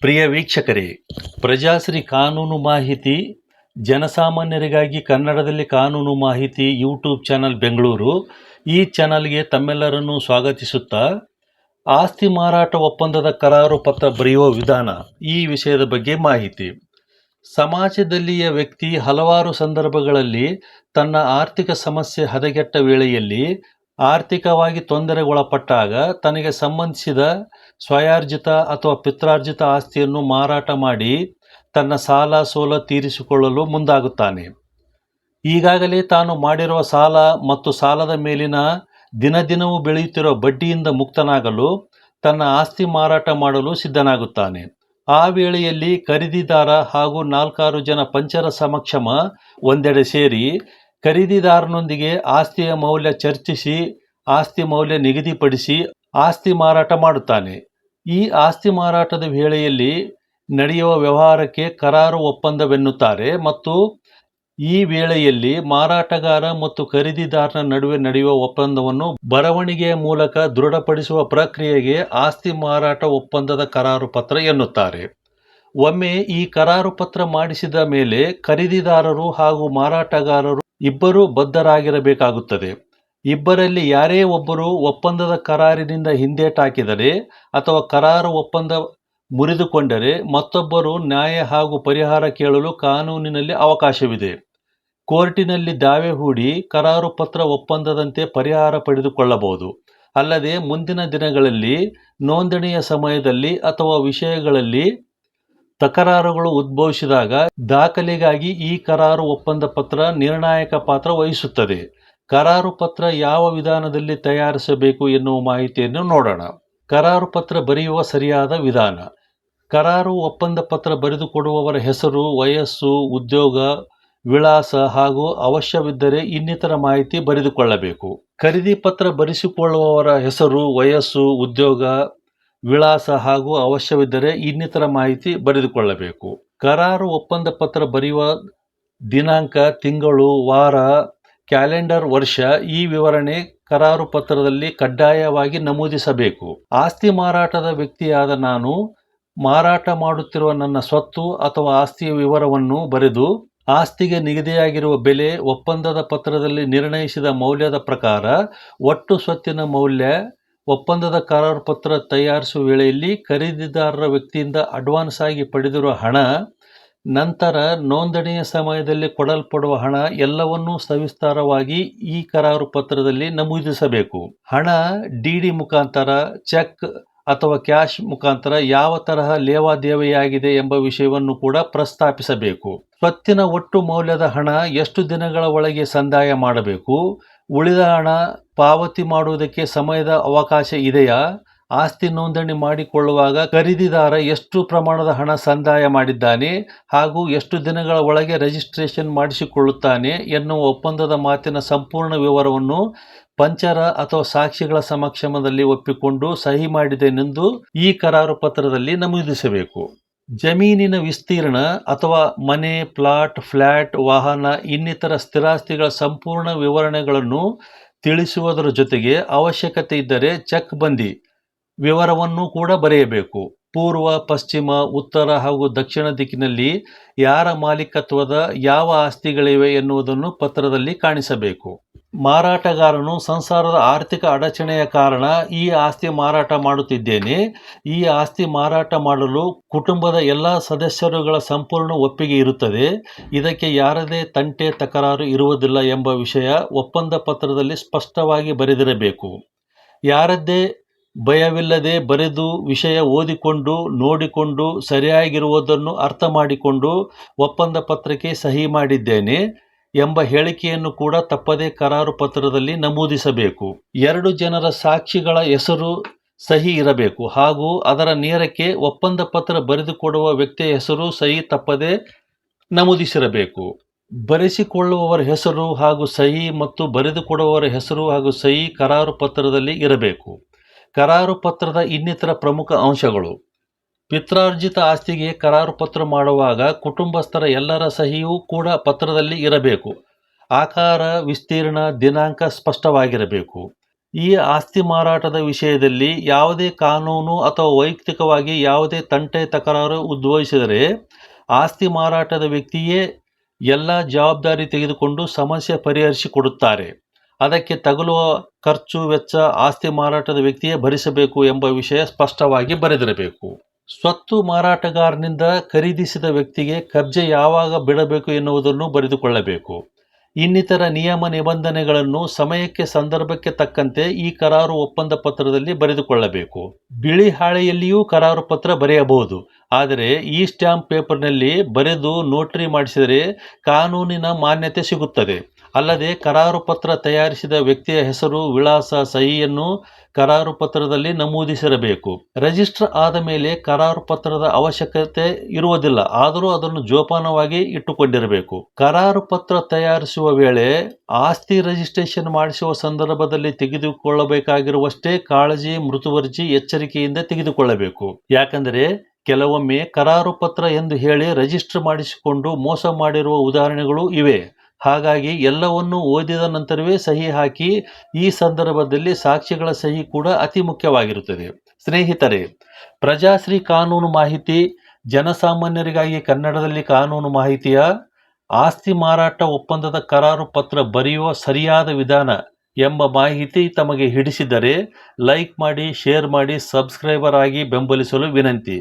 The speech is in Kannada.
ಪ್ರಿಯ ವೀಕ್ಷಕರೇ, ಪ್ರಜಾಶ್ರೀ ಕಾನೂನು ಮಾಹಿತಿ, ಜನಸಾಮಾನ್ಯರಿಗಾಗಿ ಕನ್ನಡದಲ್ಲಿ ಕಾನೂನು ಮಾಹಿತಿ ಯೂಟ್ಯೂಬ್ ಚಾನಲ್ ಬೆಂಗಳೂರು. ಈ ಚಾನಲ್ಗೆ ತಮ್ಮೆಲ್ಲರನ್ನು ಸ್ವಾಗತಿಸುತ್ತಾ, ಆಸ್ತಿ ಮಾರಾಟ ಒಪ್ಪಂದದ ಕರಾರು ಪತ್ರ ಬರೆಯುವ ವಿಧಾನ, ಈ ವಿಷಯದ ಬಗ್ಗೆ ಮಾಹಿತಿ. ಸಮಾಜದಲ್ಲಿಯ ವ್ಯಕ್ತಿ ಹಲವಾರು ಸಂದರ್ಭಗಳಲ್ಲಿ ತನ್ನ ಆರ್ಥಿಕ ಸಮಸ್ಯೆ ಹದಗೆಟ್ಟ ವೇಳೆಯಲ್ಲಿ ಆರ್ಥಿಕವಾಗಿ ತೊಂದರೆಗೊಳಪಟ್ಟಾಗ ತನಗೆ ಸಂಬಂಧಿಸಿದ ಸ್ವಯಾರ್ಜಿತ ಅಥವಾ ಪಿತ್ರಾರ್ಜಿತ ಆಸ್ತಿಯನ್ನು ಮಾರಾಟ ಮಾಡಿ ತನ್ನ ಸಾಲ ಸೋಲ ತೀರಿಸಿಕೊಳ್ಳಲು ಮುಂದಾಗುತ್ತಾನೆ. ಈಗಾಗಲೇ ತಾನು ಮಾಡಿರುವ ಸಾಲ ಮತ್ತು ಸಾಲದ ಮೇಲಿನ ದಿನ ದಿನವೂ ಬೆಳೆಯುತ್ತಿರುವ ಬಡ್ಡಿಯಿಂದ ಮುಕ್ತನಾಗಲು ತನ್ನ ಆಸ್ತಿ ಮಾರಾಟ ಮಾಡಲು ಸಿದ್ಧನಾಗುತ್ತಾನೆ. ಆ ವೇಳೆಯಲ್ಲಿ ಖರೀದಿದಾರ ಹಾಗೂ ನಾಲ್ಕಾರು ಜನ ಪಂಚರ ಸಮಕ್ಷಮ ಒಂದೆಡೆ ಸೇರಿ ಖರೀದಿದಾರನೊಂದಿಗೆ ಆಸ್ತಿಯ ಮೌಲ್ಯ ಚರ್ಚಿಸಿ, ಆಸ್ತಿ ಮೌಲ್ಯ ನಿಗದಿಪಡಿಸಿ ಆಸ್ತಿ ಮಾರಾಟ ಮಾಡುತ್ತಾನೆ. ಈ ಆಸ್ತಿ ಮಾರಾಟದ ವೇಳೆಯಲ್ಲಿ ನಡೆಯುವ ವ್ಯವಹಾರಕ್ಕೆ ಕರಾರು ಒಪ್ಪಂದವೆನ್ನುತ್ತಾರೆ ಮತ್ತು ಈ ವೇಳೆಯಲ್ಲಿ ಮಾರಾಟಗಾರ ಮತ್ತು ಖರೀದಿದಾರನ ನಡುವೆ ನಡೆಯುವ ಒಪ್ಪಂದವನ್ನು ಬರವಣಿಗೆಯ ಮೂಲಕ ದೃಢಪಡಿಸುವ ಪ್ರಕ್ರಿಯೆಗೆ ಆಸ್ತಿ ಮಾರಾಟ ಒಪ್ಪಂದದ ಕರಾರು ಪತ್ರ ಎನ್ನುತ್ತಾರೆ. ಒಮ್ಮೆ ಈ ಕರಾರು ಪತ್ರ ಮಾಡಿಸಿದ ಮೇಲೆ ಖರೀದಿದಾರರು ಹಾಗೂ ಮಾರಾಟಗಾರರು ಇಬ್ಬರೂ ಬದ್ಧರಾಗಿರಬೇಕಾಗುತ್ತದೆ. ಇಬ್ಬರಲ್ಲಿ ಯಾರೇ ಒಬ್ಬರು ಒಪ್ಪಂದದ ಕರಾರಿನಿಂದ ಹಿಂದೇಟಾಕಿದರೆ ಅಥವಾ ಕರಾರು ಒಪ್ಪಂದ ಮುರಿದುಕೊಂಡರೆ ಮತ್ತೊಬ್ಬರು ನ್ಯಾಯ ಹಾಗೂ ಪರಿಹಾರ ಕೇಳಲು ಕಾನೂನಿನಲ್ಲಿ ಅವಕಾಶವಿದೆ. ಕೋರ್ಟಿನಲ್ಲಿ ದಾವೆ ಹೂಡಿ ಕರಾರು ಪತ್ರ ಒಪ್ಪಂದದಂತೆ ಪರಿಹಾರ ಪಡೆದುಕೊಳ್ಳಬಹುದು. ಅಲ್ಲದೆ ಮುಂದಿನ ದಿನಗಳಲ್ಲಿ ನೋಂದಣಿಯ ಸಮಯದಲ್ಲಿ ಅಥವಾ ವಿಷಯಗಳಲ್ಲಿ ತಕರಾರುಗಳು ಉದ್ಭವಿಸಿದಾಗ ದಾಖಲೆಗಾಗಿ ಈ ಕರಾರು ಒಪ್ಪಂದ ಪತ್ರ ನಿರ್ಣಾಯಕ ಪಾತ್ರ ವಹಿಸುತ್ತದೆ. ಕರಾರು ಪತ್ರ ಯಾವ ವಿಧಾನದಲ್ಲಿ ತಯಾರಿಸಬೇಕು ಎನ್ನುವ ಮಾಹಿತಿಯನ್ನು ನೋಡೋಣ. ಕರಾರು ಪತ್ರ ಬರೆಯುವ ಸರಿಯಾದ ವಿಧಾನ. ಕರಾರು ಒಪ್ಪಂದ ಪತ್ರ ಬರೆದುಕೊಡುವವರ ಹೆಸರು, ವಯಸ್ಸು, ಉದ್ಯೋಗ, ವಿಳಾಸ ಹಾಗೂ ಅವಶ್ಯವಿದ್ದರೆ ಇನ್ನಿತರ ಮಾಹಿತಿ ಬರೆದುಕೊಳ್ಳಬೇಕು. ಖರೀದಿ ಪತ್ರ ಬರೆಸಿಕೊಳ್ಳುವವರ ಹೆಸರು, ವಯಸ್ಸು, ಉದ್ಯೋಗ ವಿಳಾಸ ಹಾಗೂ ಅವಶ್ಯವಿದ್ದರೆ ಇನ್ನಿತರ ಮಾಹಿತಿ ಬರೆದುಕೊಳ್ಳಬೇಕು. ಕರಾರು ಒಪ್ಪಂದ ಪತ್ರ ಬರೆಯುವ ದಿನಾಂಕ, ತಿಂಗಳು, ವಾರ, ಕ್ಯಾಲೆಂಡರ್, ವರ್ಷ ಈ ವಿವರಣೆ ಕರಾರು ಪತ್ರದಲ್ಲಿ ಕಡ್ಡಾಯವಾಗಿ ನಮೂದಿಸಬೇಕು. ಆಸ್ತಿ ಮಾರಾಟದ ವ್ಯಕ್ತಿಯಾದ ನಾನು ಮಾರಾಟ ಮಾಡುತ್ತಿರುವ ನನ್ನ ಸ್ವತ್ತು ಅಥವಾ ಆಸ್ತಿಯ ವಿವರವನ್ನು ಬರೆದು ಆಸ್ತಿಗೆ ನಿಗದಿಯಾಗಿರುವ ಬೆಲೆ, ಒಪ್ಪಂದದ ಪತ್ರದಲ್ಲಿ ನಿರ್ಣಯಿಸಿದ ಮೌಲ್ಯದ ಪ್ರಕಾರ ಒಟ್ಟು ಸ್ವತ್ತಿನ ಮೌಲ್ಯ ಒಪ್ಪಂದದ ಕರಾರು ಪತ್ರ ತಯಾರಿಸುವ ವೇಳೆಯಲ್ಲಿ ಖರೀದಿದಾರರ ವ್ಯಕ್ತಿಯಿಂದ ಅಡ್ವಾನ್ಸ್ ಆಗಿ ಪಡೆದಿರುವ ಹಣ, ನಂತರ ನೋಂದಣಿಯ ಸಮಯದಲ್ಲಿ ಕೊಡಲ್ಪಡುವ ಹಣ ಎಲ್ಲವನ್ನೂ ಸವಿಸ್ತಾರವಾಗಿ ಈ ಕರಾರು ಪತ್ರದಲ್ಲಿ ನಮೂದಿಸಬೇಕು. ಹಣ ಡಿ ಡಿ ಮುಖಾಂತರ ಚೆಕ್ ಅಥವಾ ಕ್ಯಾಶ್ ಮುಖಾಂತರ ಯಾವ ತರಹ ಲೇವಾದೇವಿಯಾಗಿದೆ ಎಂಬ ವಿಷಯವನ್ನು ಕೂಡ ಪ್ರಸ್ತಾಪಿಸಬೇಕು. ಸ್ವತ್ತಿನ ಒಟ್ಟು ಮೌಲ್ಯದ ಹಣ ಎಷ್ಟು ದಿನಗಳ ಒಳಗೆ ಸಂದಾಯ ಮಾಡಬೇಕು? ಉಳಿದ ಹಣ ಪಾವತಿ ಮಾಡುವುದಕ್ಕೆ ಸಮಯದ ಅವಕಾಶ ಇದೆಯಾ? ಆಸ್ತಿ ನೋಂದಣಿ ಮಾಡಿಕೊಳ್ಳುವಾಗ ಖರೀದಿದಾರ ಎಷ್ಟು ಪ್ರಮಾಣದ ಹಣ ಸಂದಾಯ ಮಾಡಿದ್ದಾನೆ ಹಾಗೂ ಎಷ್ಟು ದಿನಗಳ ಒಳಗೆ ರಿಜಿಸ್ಟ್ರೇಷನ್ ಮಾಡಿಸಿಕೊಳ್ಳುತ್ತಾನೆ ಎನ್ನುವ ಒಪ್ಪಂದದ ಮಾತಿನ ಸಂಪೂರ್ಣ ವಿವರವನ್ನು ಪಂಚರ ಅಥವಾ ಸಾಕ್ಷಿಗಳ ಸಮಕ್ಷಮದಲ್ಲಿ ಒಪ್ಪಿಕೊಂಡು ಸಹಿ ಮಾಡಿದೆನೆಂದು ಈ ಕರಾರು ಪತ್ರದಲ್ಲಿ ನಮೂದಿಸಬೇಕು. ಜಮೀನಿನ ವಿಸ್ತೀರ್ಣ ಅಥವಾ ಮನೆ, ಪ್ಲಾಟ್ ಫ್ಲ್ಯಾಟ್ ವಾಹನ, ಇನ್ನಿತರ ಸ್ಥಿರಾಸ್ತಿಗಳ ಸಂಪೂರ್ಣ ವಿವರಣೆಗಳನ್ನು ತಿಳಿಸುವುದರ ಜೊತೆಗೆ ಅವಶ್ಯಕತೆ ಇದ್ದರೆ ಚೆಕ್ ಬಂದಿ. ವಿವರವನ್ನು ಕೂಡ ಬರೆಯಬೇಕು. ಪೂರ್ವ, ಪಶ್ಚಿಮ, ಉತ್ತರ ಹಾಗೂ ದಕ್ಷಿಣ ದಿಕ್ಕಿನಲ್ಲಿ ಯಾರ ಮಾಲೀಕತ್ವದ, ಯಾವ ಆಸ್ತಿಗಳಿವೆ ಎನ್ನುವುದನ್ನು ಪತ್ರದಲ್ಲಿ ಕಾಣಿಸಬೇಕು. ಮಾರಾಟಗಾರನು ಸಂಸಾರದ ಆರ್ಥಿಕ ಅಡಚಣೆಯ ಕಾರಣ ಈ ಆಸ್ತಿ ಮಾರಾಟ ಮಾಡುತ್ತಿದ್ದೇನೆ. ಈ ಆಸ್ತಿ ಮಾರಾಟ ಮಾಡಲು ಕುಟುಂಬದ ಎಲ್ಲ ಸದಸ್ಯರುಗಳ ಸಂಪೂರ್ಣ ಒಪ್ಪಿಗೆ ಇರುತ್ತದೆ. ಇದಕ್ಕೆ ಯಾರದೇ ತಂಟೆ ತಕರಾರು ಇರುವುದಿಲ್ಲ ಎಂಬ ವಿಷಯ ಒಪ್ಪಂದ ಪತ್ರದಲ್ಲಿ ಸ್ಪಷ್ಟವಾಗಿ ಬರೆದಿರಬೇಕು. ಯಾರದ್ದೇ ಭಯವಿಲ್ಲದೆ ಬರೆದು ವಿಷಯ ಓದಿಕೊಂಡು, ನೋಡಿಕೊಂಡು, ಸರಿಯಾಗಿರುವುದನ್ನು ಅರ್ಥ ಮಾಡಿಕೊಂಡು ಒಪ್ಪಂದ ಪತ್ರಕ್ಕೆ ಸಹಿ ಮಾಡಿದ್ದೇನೆ. ಎಂಬ ಹೇಳಿಕೆಯನ್ನು ಕೂಡ ತಪ್ಪದೇ ಕರಾರು ಪತ್ರದಲ್ಲಿ ನಮೂದಿಸಬೇಕು. ಎರಡು ಜನರ ಸಾಕ್ಷಿಗಳ ಹೆಸರು ಸಹಿ ಇರಬೇಕು ಹಾಗೂ ಅದರ ನೇರಕ್ಕೆ ಒಪ್ಪಂದ ಪತ್ರ ಬರೆದುಕೊಡುವ ವ್ಯಕ್ತಿಯ ಹೆಸರು ಸಹಿ ತಪ್ಪದೆ ನಮೂದಿಸಿರಬೇಕು. ಬರೆಸಿಕೊಳ್ಳುವವರ ಹೆಸರು ಹಾಗೂ ಸಹಿ ಮತ್ತು ಬರೆದುಕೊಡುವವರ ಹೆಸರು ಹಾಗೂ ಸಹಿ ಕರಾರು ಪತ್ರದಲ್ಲಿ ಇರಬೇಕು. ಕರಾರು ಪತ್ರದ ಇನ್ನಿತರ ಪ್ರಮುಖ ಅಂಶಗಳು. ಪಿತ್ರಾರ್ಜಿತ ಆಸ್ತಿಗೆ ಕರಾರು ಪತ್ರ ಮಾಡುವಾಗ ಕುಟುಂಬಸ್ಥರ ಎಲ್ಲರ ಸಹಿಯೂ ಕೂಡ ಪತ್ರದಲ್ಲಿ ಇರಬೇಕು. ಆಕಾರ, ವಿಸ್ತೀರ್ಣ, ದಿನಾಂಕ ಸ್ಪಷ್ಟವಾಗಿರಬೇಕು. ಈ ಆಸ್ತಿ ಮಾರಾಟದ ವಿಷಯದಲ್ಲಿ ಯಾವುದೇ ಕಾನೂನು ಅಥವಾ ವೈಯಕ್ತಿಕವಾಗಿ ಯಾವುದೇ ತಂಟೆ ತಕರಾರು ಉದ್ಭವಿಸಿದರೆ ಆಸ್ತಿ ಮಾರಾಟದ ವ್ಯಕ್ತಿಯೇ ಎಲ್ಲ ಜವಾಬ್ದಾರಿ ತೆಗೆದುಕೊಂಡು ಸಮಸ್ಯೆ ಪರಿಹರಿಸಿಕೊಡುತ್ತಾರೆ. ಅದಕ್ಕೆ ತಗಲುವ ಖರ್ಚು ವೆಚ್ಚ ಆಸ್ತಿ ಮಾರಾಟದ ವ್ಯಕ್ತಿಯೇ ಭರಿಸಬೇಕು ಎಂಬ ವಿಷಯ ಸ್ಪಷ್ಟವಾಗಿ ಬರೆದಿರಬೇಕು. ಸ್ವತ್ತು ಮಾರಾಟಗಾರನಿಂದ ಖರೀದಿಸಿದ ವ್ಯಕ್ತಿಗೆ ಕಬ್ಜೆ ಯಾವಾಗ ಬಿಡಬೇಕು ಎನ್ನುವುದನ್ನು ಬರೆದುಕೊಳ್ಳಬೇಕು. ಇನ್ನಿತರ ನಿಯಮ ನಿಬಂಧನೆಗಳನ್ನು ಸಮಯಕ್ಕೆ ಸಂದರ್ಭಕ್ಕೆ ತಕ್ಕಂತೆ ಈ ಕರಾರು ಒಪ್ಪಂದ ಪತ್ರದಲ್ಲಿ ಬರೆದುಕೊಳ್ಳಬೇಕು. ಬಿಳಿ ಹಾಳೆಯಲ್ಲಿಯೂ ಕರಾರು ಪತ್ರ ಬರೆಯಬಹುದು. ಆದರೆ ಈ ಸ್ಟ್ಯಾಂಪ್ ಪೇಪರ್ನಲ್ಲಿ ಬರೆದು ನೋಟರಿ ಮಾಡಿಸಿದರೆ ಕಾನೂನಿನ ಮಾನ್ಯತೆ ಸಿಗುತ್ತದೆ. ಅಲ್ಲದೆ ಕರಾರು ಪತ್ರ ತಯಾರಿಸಿದ ವ್ಯಕ್ತಿಯ ಹೆಸರು, ವಿಳಾಸ, ಸಹಿಯನ್ನು ಕರಾರು ಪತ್ರದಲ್ಲಿ ನಮೂದಿಸಿರಬೇಕು. ರಿಜಿಸ್ಟರ್ ಆದ ಮೇಲೆ ಕರಾರು ಪತ್ರದ ಅವಶ್ಯಕತೆ ಇರುವುದಿಲ್ಲ. ಆದರೂ ಅದನ್ನು ಜೋಪಾನವಾಗಿ ಇಟ್ಟುಕೊಂಡಿರಬೇಕು. ಕರಾರು ಪತ್ರ ತಯಾರಿಸುವ ವೇಳೆ ಆಸ್ತಿ ರಿಜಿಸ್ಟ್ರೇಷನ್ ಮಾಡಿಸುವ ಸಂದರ್ಭದಲ್ಲಿ ತೆಗೆದುಕೊಳ್ಳಬೇಕಾಗಿರುವಷ್ಟೇ ಕಾಳಜಿ, ಮೃತುವರ್ಜಿ ಎಚ್ಚರಿಕೆಯಿಂದ ತೆಗೆದುಕೊಳ್ಳಬೇಕು. ಯಾಕಂದರೆ ಕೆಲವೊಮ್ಮೆ ಕರಾರು ಪತ್ರ ಎಂದು ಹೇಳಿ ರಿಜಿಸ್ಟರ್ ಮಾಡಿಸಿಕೊಂಡು ಮೋಸ ಮಾಡಿರುವ ಉದಾಹರಣೆಗಳು ಇವೆ. ಹಾಗಾಗಿ ಎಲ್ಲವನ್ನು ಓದಿದ ನಂತರವೇ ಸಹಿ ಹಾಕಿ ಈ ಸಂದರ್ಭದಲ್ಲಿ ಸಾಕ್ಷಿಗಳ ಸಹಿ ಕೂಡ ಅತಿ ಮುಖ್ಯವಾಗಿರುತ್ತದೆ. ಸ್ನೇಹಿತರೆ, ಪ್ರಜಾಶ್ರೀ ಕಾನೂನು ಮಾಹಿತಿ, ಜನಸಾಮಾನ್ಯರಿಗಾಗಿ ಕನ್ನಡದಲ್ಲಿ ಕಾನೂನು ಮಾಹಿತಿಯ, ಆಸ್ತಿ ಮಾರಾಟ ಒಪ್ಪಂದದ ಕರಾರು ಪತ್ರ ಬರೆಯುವ ಸರಿಯಾದ ವಿಧಾನ ಎಂಬ ಮಾಹಿತಿ ತಮಗೆ ಹಿಡಿಸಿದರೆ ಲೈಕ್ ಮಾಡಿ, ಶೇರ್ ಮಾಡಿ, ಸಬ್ಸ್ಕ್ರೈಬರ್ ಆಗಿ ಬೆಂಬಲಿಸಲು ವಿನಂತಿ.